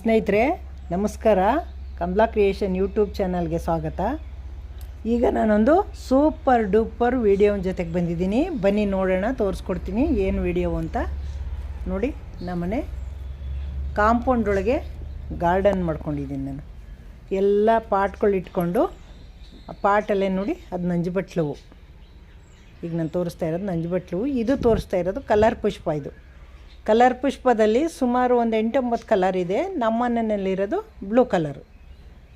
ಸ್ನೇಹಿತರೆ, ನಮಸ್ಕಾರ. Kamala creation YouTube ಚಾನಲ್ಗೆ ಸ್ವಾಗತ. ಈಗ ನಾನೊಂದು ಸೂಪರ್ ಡೂಪರ್ ವಿಡಿಯೋನ ಜೊತೆಗೆ ಬಂದಿದ್ದೀನಿ. ಬನ್ನಿ ನೋಡೋಣ, ತೋರಿಸ್ಕೊಡ್ತೀನಿ ಏನು ವಿಡಿಯೋ ಅಂತ. ನೋಡಿ, ನಮ್ಮನೆ ಕಾಂಪೌಂಡ್ ಒಳಗೆ ಗಾರ್ಡನ್ ಮಾಡ್ಕೊಂಡಿದ್ದೀನಿ ನಾನು. ಎಲ್ಲ ಪಾಟ್ಗಳು ಇಟ್ಕೊಂಡು, ಆ ಪಾಟಲ್ಲೇ ನೋಡಿ, ಅದು ನಂಜುಬಟ್ಲವು. ಈಗ ನಾನು ತೋರಿಸ್ತಾ ಇರೋದು ನಂಜುಬಟ್ಲು ಇದು ತೋರಿಸ್ತಾ ಇರೋದು ಕಲರ್ ಪುಷ್ಪ ಇದು. ಕಲರ್ ಪುಷ್ಪದಲ್ಲಿ ಸುಮಾರು ಒಂದು ಎಂಟೊಂಬತ್ತು ಕಲರ್ ಇದೆ. ನಮ್ಮ ಮನೆಯಲ್ಲಿರೋದು blue colour.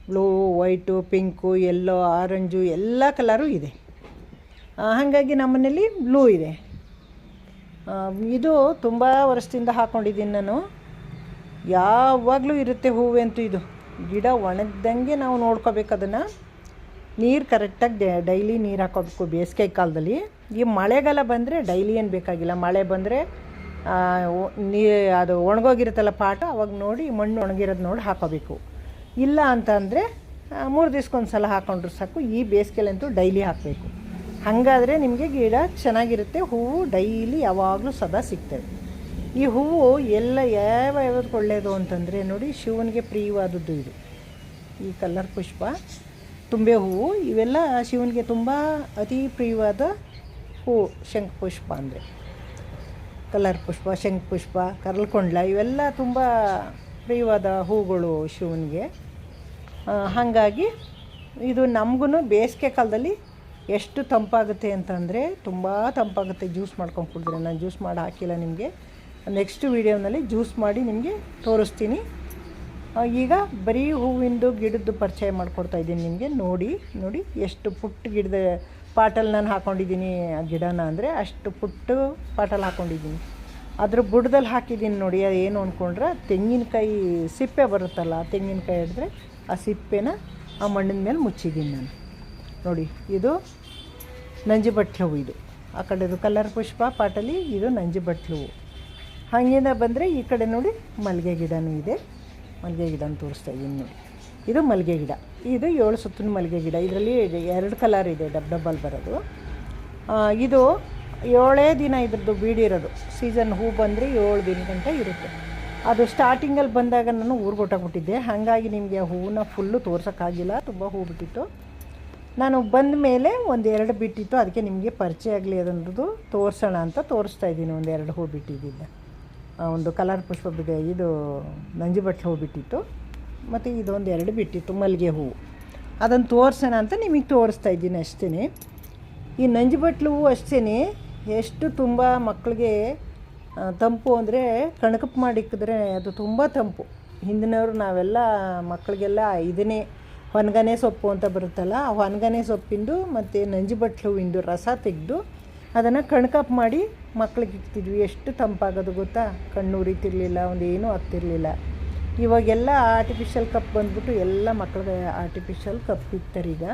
Blue, white, pink yellow orange ಎಲ್ಲ ಕಲರು ಇದೆ. ಹಾಗಾಗಿ ಹಾಗಾಗಿ ನಮ್ಮನೇಲಿ ಬ್ಲೂ ಇದೆ. ಇದು ತುಂಬ ವರ್ಷದಿಂದ ಹಾಕ್ಕೊಂಡಿದ್ದೀನಿ ನಾನು. ಯಾವಾಗಲೂ ಇರುತ್ತೆ ಹೂವೆ ಅಂತೂ ಇದು. ಗಿಡ ಒಣಗ್ದಂಗೆ ನಾವು ನೋಡ್ಕೋಬೇಕು ಅದನ್ನು. ನೀರು ಕರೆಕ್ಟಾಗಿ ಡೈಲಿ ನೀರು ಹಾಕೋಬೇಕು ಬೇಸಿಗೆ ಕಾಲದಲ್ಲಿ. ಈ ಮಳೆಗಾಲ ಬಂದರೆ ಡೈಲಿ ಏನು ಬೇಕಾಗಿಲ್ಲ. ಮಳೆ ಬಂದರೆ ನೀ, ಅದು ಒಣಗೋಗಿರುತ್ತಲ್ಲ ಪಾಟ ಅವಾಗ ನೋಡಿ ಮಣ್ಣು ಒಣಗಿರೋದು ನೋಡಿ ಹಾಕೋಬೇಕು. ಇಲ್ಲ ಅಂತಂದರೆ ಮೂರು ದಿವ್ಸಕ್ಕೊಂದು ಸಲ ಹಾಕೊಂಡ್ರು ಸಾಕು, ಈ ಬೇಸಿಗೆಲಂತೂ ಡೈಲಿ ಹಾಕಬೇಕು. ಹಾಗಾದರೆ ನಿಮಗೆ ಗಿಡ ಚೆನ್ನಾಗಿರುತ್ತೆ, ಹೂವು ಡೈಲಿ ಯಾವಾಗಲೂ ಸದಾ ಸಿಗ್ತವೆ. ಈ ಹೂವು ಎಲ್ಲ ಯಾವ ಯಾವ್ದಕ್ಕೆ ಒಳ್ಳೆಯದು ಅಂತಂದರೆ, ನೋಡಿ ಶಿವನಿಗೆ ಪ್ರಿಯವಾದದ್ದು ಇದು. ಈ ಕಲರ್ ಪುಷ್ಪ, ತುಂಬೆ ಹೂವು, ಇವೆಲ್ಲ ಶಿವನಿಗೆ ತುಂಬ ಅತಿ ಪ್ರಿಯವಾದ ಹೂವು ಶಂಖಪುಷ್ಪ ಅಂದರೆ. ಕಲರ್ ಪುಷ್ಪ ಶಂಖಪುಷ್ಪ ಕರಲ್ಕೊಂಡ್ಲ, ಇವೆಲ್ಲ ತುಂಬ ಪ್ರಿಯವಾದ ಹೂಗಳು ಶಿವನಿಗೆ. ಹಾಗಾಗಿ ಇದು ನಮಗೂ ಬೇಸಿಗೆ ಕಾಲದಲ್ಲಿ ಎಷ್ಟು ತಂಪಾಗುತ್ತೆ ಅಂತಂದರೆ ತುಂಬ ತಂಪಾಗುತ್ತೆ. ಜ್ಯೂಸ್ ಮಾಡ್ಕೊಂಡು ಕುಡಿದ್ರೆ, ನಾನು ಜ್ಯೂಸ್ ಮಾಡಿ ಹಾಕಿಲ್ಲ ನಿಮಗೆ. ನೆಕ್ಸ್ಟ್ ವೀಡಿಯೋನಲ್ಲಿ ಜ್ಯೂಸ್ ಮಾಡಿ ನಿಮಗೆ ತೋರಿಸ್ತೀನಿ. ಈಗ ಬರೀ ಹೂವಿಂದು ಗಿಡದ್ದು ಪರಿಚಯ ಮಾಡ್ಕೊಡ್ತಾ ಇದ್ದೀನಿ ನಿಮಗೆ. ನೋಡಿ ನೋಡಿ, ಎಷ್ಟು ಪುಟ್ಟ ಗಿಡದ ಪಾಟಲ್ಲಿ ನಾನು ಹಾಕ್ಕೊಂಡಿದ್ದೀನಿ ಆ ಗಿಡನ ಅಂದರೆ ಅಷ್ಟು ಪುಟ್ಟು ಪಾಟಲ್ಲಿ ಹಾಕ್ಕೊಂಡಿದ್ದೀನಿ ಅದ್ರ ಬುಡದಲ್ಲಿ ಹಾಕಿದ್ದೀನಿ ನೋಡಿ, ಅದು ಏನು ಅಂದ್ಕೊಂಡ್ರೆ ತೆಂಗಿನಕಾಯಿ ಸಿಪ್ಪೆ ಬರುತ್ತಲ್ಲ ತೆಂಗಿನಕಾಯಿ ಹಿಡಿದ್ರೆ ಆ ಸಿಪ್ಪೆನ ಆ ಮಣ್ಣಿನ ಮೇಲೆ ಮುಚ್ಚಿದ್ದೀನಿ ನಾನು. ನೋಡಿ, ಇದು ನಂಜುಬಟ್ಲು ಹೂವು ಇದು. ಆ ಕಡೆದು ಕಲರ್ ಪುಷ್ಪ, ಪಾಟಲಿ, ಇದು ನಂಜುಬಟ್ಲು ಹೂವು ಹಾಗೇನ ಬಂದರೆ ಈ ಕಡೆ ನೋಡಿ ಮಲ್ಲಿಗೆ ಗಿಡನೂ ಇದೆ. ಮಲ್ಲಿಗೆ ಗಿಡನ ತೋರಿಸ್ತಾ ಇದ್ದೀನಿ ನೋಡಿ. ಇದು ಮಲ್ಲಿಗೆ ಗಿಡ. ಇದು ಏಳು ಸುತ್ತಿನ ಮಲ್ಲಿಗೆ ಗಿಡ. ಇದರಲ್ಲಿ ಎರಡು ಕಲರ್ ಇದೆ, ಡಬ್ ಡಬ್ಬಲ್ ಬರೋದು. ಇದು ಏಳೇ ದಿನ ಇದ್ರದ್ದು ಬೀಡಿರೋದು ಸೀಸನ್ ಹೂ ಬಂದರೆ ಏಳು ದಿನ ಗಂಟ ಇರುತ್ತೆ. ಅದು ಸ್ಟಾರ್ಟಿಂಗಲ್ಲಿ ಬಂದಾಗ ನಾನು ಊರಿಗೆ ಹೊಟ್ಟೋಗ್ಬಿಟ್ಟಿದ್ದೆ ಹಾಗಾಗಿ ನಿಮಗೆ ಹೂವನ್ನ ಫುಲ್ಲು ತೋರ್ಸೋಕ್ಕಾಗಿಲ್ಲ ತುಂಬ ಹೂ ಬಿಟ್ಟಿತ್ತು. ನಾನು ಬಂದ ಮೇಲೆ ಒಂದು ಎರಡು ಬಿಟ್ಟಿತ್ತು. ಅದಕ್ಕೆ ನಿಮಗೆ ಪರಿಚಯ ಆಗಲಿ ಅದನ್ನದು ತೋರಿಸೋಣ ಅಂತ ತೋರಿಸ್ತಾ ಇದ್ದೀನಿ. ಒಂದು ಎರಡು ಹೂ ಬಿಟ್ಟಿದ್ದಿದ್ದ ಒಂದು ಕಲರ್ ಪುಷ್ಪ ಬಿಡ ಇದು ನಂಜುಬಟ್ಲು ಹೂ ಬಿಟ್ಟಿತ್ತು. ಮತ್ತು ಇದೊಂದು ಎರಡು ಬಿಟ್ಟಿತ್ತು, ಮಲ್ಲಿಗೆ ಹೂವು. ಅದನ್ನು ತೋರಿಸೋಣ ಅಂತ ನಿಮಗೆ ತೋರಿಸ್ತಾ ಇದ್ದೀನಿ ಅಷ್ಟೇ ಈ ನಂಜುಬಟ್ಲು ಹೂವು ಅಷ್ಟೇ ಎಷ್ಟು ತುಂಬ ಮಕ್ಕಳಿಗೆ ತಂಪು ಅಂದರೆ ಕಣಕಪ್ ಮಾಡಿಕ್ಕಿದ್ರೆ ಅದು ತುಂಬ ತಂಪು. ಹಿಂದಿನವರು ನಾವೆಲ್ಲ ಮಕ್ಕಳಿಗೆಲ್ಲ ಇದನ್ನೇ ಹೊನ್ಗನೆ ಸೊಪ್ಪು ಅಂತ ಬರುತ್ತಲ್ಲ, ಆ ಹೊನ್ಗನೆ ಸೊಪ್ಪಿಂದು ಮತ್ತು ನಂಜುಬಟ್ಲು ಹೂವಿಂದು ರಸ ತೆಗೆದು ಅದನ್ನು ಕಣ್ಕಪ್ ಮಾಡಿ ಮಕ್ಳಿಗೆ ಇಕ್ತಿದ್ವಿ ಎಷ್ಟು ತಂಪಾಗೋದು ಗೊತ್ತಾ? ಕಣ್ಣು ಉರಿತಿರ್ಲಿಲ್ಲ ಒಂದು ಏನೂ ಆಗ್ತಿರ್ಲಿಲ್ಲ. ಇವಾಗೆಲ್ಲ ಆರ್ಟಿಫಿಷಿಯಲ್ ಕಪ್ ಬಂದ್ಬಿಟ್ಟು ಎಲ್ಲ ಮಕ್ಳಿಗೆ ಆರ್ಟಿಫಿಷಿಯಲ್ ಕಪ್ ಇರ್ತಾರೆ ಈಗ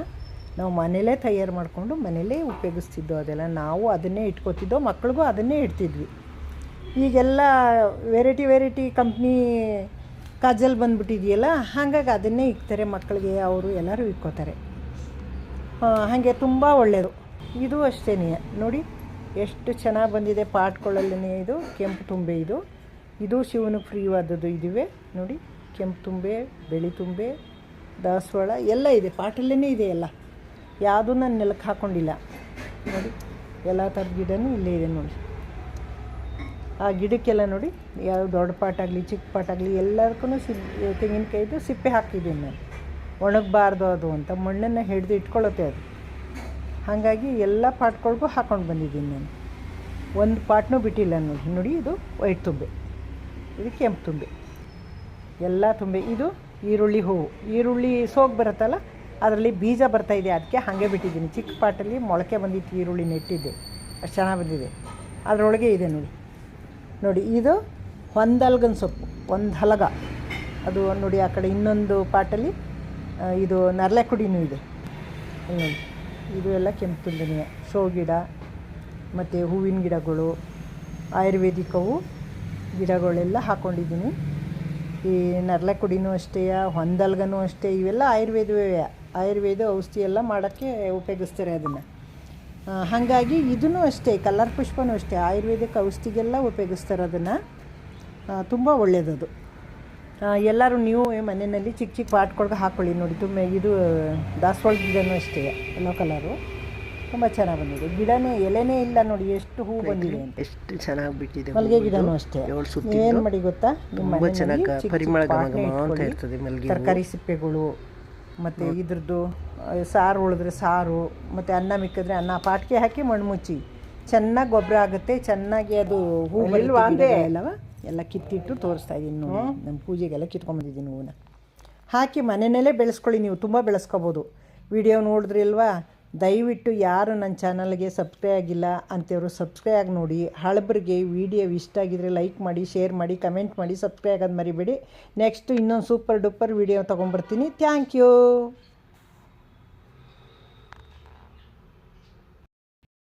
ನಾವು ಮನೇಲೇ ತಯಾರು ಮಾಡಿಕೊಂಡು ಮನೇಲೇ ಉಪಯೋಗಿಸ್ತಿದ್ದೋ ಅದೆಲ್ಲ. ನಾವು ಅದನ್ನೇ ಇಟ್ಕೋತಿದ್ದೋ, ಮಕ್ಳಿಗೂ ಅದನ್ನೇ ಇಡ್ತಿದ್ವಿ. ಈಗೆಲ್ಲ ವೆರೈಟಿ ವೆರೈಟಿ ಕಂಪ್ನಿ ಕಾಜಲ್ ಬಂದ್ಬಿಟ್ಟಿದೆಯಲ್ಲ, ಹಾಗಾಗಿ ಅದನ್ನೇ ಇಕ್ತಾರೆ ಮಕ್ಕಳಿಗೆ ಅವರು ಎಲ್ಲರೂ ಇಕ್ಕೋತಾರೆ. ಹಾಗೆ ತುಂಬ ಒಳ್ಳೆಯದು ಇದು ಅಷ್ಟೇ ನೋಡಿ, ಎಷ್ಟು ಚೆನ್ನಾಗಿ ಬಂದಿದೆ ಪಾಟ್ಕೊಳ್ಳಲ್ಲೇ ಇದು, ಕೆಂಪು ತುಂಬೆ ಇದು. ಇದು ಶಿವನ ಪ್ರಿಯವಾದದ್ದು ಇದಿವೆ. ನೋಡಿ, ಕೆಂಪು ತುಂಬೆ ಬೆಳಿ ತುಂಬೆ, ದಾಸವಾಳ, ಎಲ್ಲ ಇದೆ. ಪಾಟಲ್ಲೇ ಇದೆ ಎಲ್ಲ. ಯಾವುದೂ ನಾನು ನೆಲಕ್ಕೆ ಹಾಕ್ಕೊಂಡಿಲ್ಲ ನೋಡಿ, ಎಲ್ಲ ಥರದ ಗಿಡನೂ ಇಲ್ಲೇ ಇದೆ ನೋಡಿ. ಆ ಗಿಡಕ್ಕೆಲ್ಲ ನೋಡಿ ಯಾವ ದೊಡ್ಡ ಪಾಟಾಗಲಿ ಚಿಕ್ಕ ಪಾಟಾಗಲಿ ಎಲ್ಲದಕ್ಕೂ ಸಿ ತೆಂಗಿನಕಾಯಿದು ಸಿಪ್ಪೆ ಹಾಕಿದ್ದೀನಿ ನಾನು. ಒಣಗಬಾರ್ದು ಅದು ಅಂತ. ಮಣ್ಣನ್ನು ಹಿಡಿದು ಇಟ್ಕೊಳ್ಳುತ್ತೆ ಅದು. ಹಾಗಾಗಿ ಎಲ್ಲ ಪಾಟ್ಗಳಿಗೂ ಹಾಕ್ಕೊಂಡು ಬಂದಿದ್ದೀನಿ ನಾನು. ಒಂದು ಪಾಟ್ನೂ ಬಿಟ್ಟಿಲ್ಲ ನೋಡಿ. ನೋಡಿ, ಇದು ವೈಟ್ ತುಂಬೆ. ಇದು ಕೆಂಪು ತುಂಬೆ. ಎಲ್ಲ ತುಂಬೆ. ಇದು ಈರುಳ್ಳಿ ಹೂವು. ಈರುಳ್ಳಿ ಸೋಗ್ ಬರುತ್ತಲ್ಲ, ಅದರಲ್ಲಿ ಬೀಜ ಬರ್ತಾ ಇದೆ. ಅದಕ್ಕೆ ಹಾಗೆ ಬಿಟ್ಟಿದ್ದೀನಿ. ಚಿಕ್ಕ ಪಾಟಲ್ಲಿ ಮೊಳಕೆ ಬಂದಿತ್ತು ಈರುಳ್ಳಿ ನೆಟ್ಟಿದ್ದೆ. ಅಷ್ಟು ಚೆನ್ನಾಗಿ ಬಂದಿದೆ. ಅದರೊಳಗೆ ಇದೆ ನೋಡಿ. ನೋಡಿ, ಇದು ಹೊಂದಲ್ಗನ್ ಸೊಪ್ಪು. ಒಂದು ಹಲಗ. ಅದು ನೋಡಿ, ಆ ಕಡೆ ಇನ್ನೊಂದು ಪಾಟಲ್ಲಿ ಇದು ನರಳೆ ಕುಡಿನೂ ಇದೆ. ನೋಡಿ. ಇದು ಎಲ್ಲ ಕೆಂಪು ತುಂಬಿನ ಶೋ ಗಿಡ ಮತ್ತು ಹೂವಿನ ಗಿಡಗಳು, ಆಯುರ್ವೇದಿಕವು. ಗಿಡಗಳೆಲ್ಲ ಹಾಕ್ಕೊಂಡಿದ್ದೀನಿ ಈ ನರಳೆ ಕುಡಿನೂ ಅಷ್ಟೇ ಹೊಂದಲ್ಗನೂ ಅಷ್ಟೇ, ಇವೆಲ್ಲ ಆಯುರ್ವೇದವೇ. ಆಯುರ್ವೇದ ಔಷಧಿ ಎಲ್ಲ ಮಾಡೋಕ್ಕೆ ಉಪಯೋಗಿಸ್ತಾರೆ ಅದನ್ನು. ಹಾಗಾಗಿ ಇದೂ ಅಷ್ಟೇ, ಕಲರ್ ಪುಷ್ಪನೂ ಅಷ್ಟೇ, ಆಯುರ್ವೇದಿಕ್ ಔಷಧಿಗೆಲ್ಲ ಉಪಯೋಗಿಸ್ತಾರೆ ಅದನ್ನು. ತುಂಬ ಒಳ್ಳೆಯದದು ಎಲ್ಲರೂ ನೀವು ಮನೆಯಲ್ಲಿ ಚಿಕ್ಕ ಚಿಕ್ಕ ಪಾಟ್ಗಳ್ಗೆ ಹಾಕ್ಕೊಳ್ಳಿ ನೋಡಿ, ತುಂಬ ಇದು ದಾಸವಾಳ ಗಿಡನೂ ಅಷ್ಟೇ ಎಲ್ಲೋ ಕಲರು ತುಂಬ ಚೆನ್ನಾಗಿ ಬಂದಿದೆ. ಗಿಡನೇ ಎಲೆನೇ ಇಲ್ಲ ನೋಡಿ ಎಷ್ಟು ಹೂ ಬಂದಿದೆ ಅಂತ. ಎಷ್ಟು ಚೆನ್ನಾಗಿ ಬಿಟ್ಟಿದೆ ಮಲ್ಲಿಗೆ ಗಿಡನೂ ಅಷ್ಟೇ. ಏನು. ಮಾಡಿ ಗೊತ್ತಾ? ನಿಮ್ಮ ತುಂಬ ಚೆನ್ನಾಗಿ ಪರಿಮಳ ಅಂತ. ಇರ್ತದೆ ಮಲ್ಲಿಗೆ ತರಕಾರಿ ಸಿಪ್ಪೆಗಳು ಮತ್ತು ಇದ್ರದ್ದು ಸಾರು ಉಳಿದ್ರೆ ಸಾರು ಮತ್ತು ಅನ್ನ ಮಿಕ್ಕಿದ್ರೆ ಅನ್ನ. ಪಾಟ್ಗೆ ಹಾಕಿ ಮಣ್ಣು ಮುಚ್ಚಿ ಚೆನ್ನಾಗಿ ಗೊಬ್ಬರ ಆಗುತ್ತೆ ಚೆನ್ನಾಗಿ ಅದು ಹೂ ಅಲ್ಲವ ಎಲ್ಲ ಕಿತ್ತಿಟ್ಟು ತೋರಿಸ್ತಾ ಇದ್ದೀನಿ ನೋಡಿ. ನಮ್ಮ ಪೂಜೆಗೆಲ್ಲ ಕಿತ್ಕೊಂಬಂದಿದ್ದೀನಿ ಹೂವನ್ನ. ಹಾಕಿ ಮನೆಯಲ್ಲೇ ಬೆಳೆಸ್ಕೊಳ್ಳಿ ನೀವು ತುಂಬ ಬೆಳೆಸ್ಕೋಬೋದು. ವಿಡಿಯೋ ನೋಡಿದ್ರಿಲ್ವಾ ದಯವಿಟ್ಟು ಯಾರು ನನ್ನ ಚಾನಲ್ಗೆ ಸಬ್ಸ್ಕ್ರೈಬ್ ಆಗಿಲ್ಲ ಅಂಥವ್ರು ಸಬ್ಸ್ಕ್ರೈಬ್ ಆಗಿ ನೋಡಿ. ಹಳಬ್ರಿಗೆ ವಿಡಿಯೋ ಇಷ್ಟ ಆಗಿದ್ರೆ ಲೈಕ್ ಮಾಡಿ, ಶೇರ್ ಮಾಡಿ, ಕಮೆಂಟ್ ಮಾಡಿ, ಸಬ್ಸ್ಕ್ರೈಬ್ ಆಗೋದು ಮರಿಬೇಡಿ. ನೆಕ್ಸ್ಟ್ ಇನ್ನೊಂದು ಸೂಪರ್ ಡೂಪರ್ ವಿಡಿಯೋ ತೊಗೊಂಬರ್ತೀನಿ ಥ್ಯಾಂಕ್ ಯು.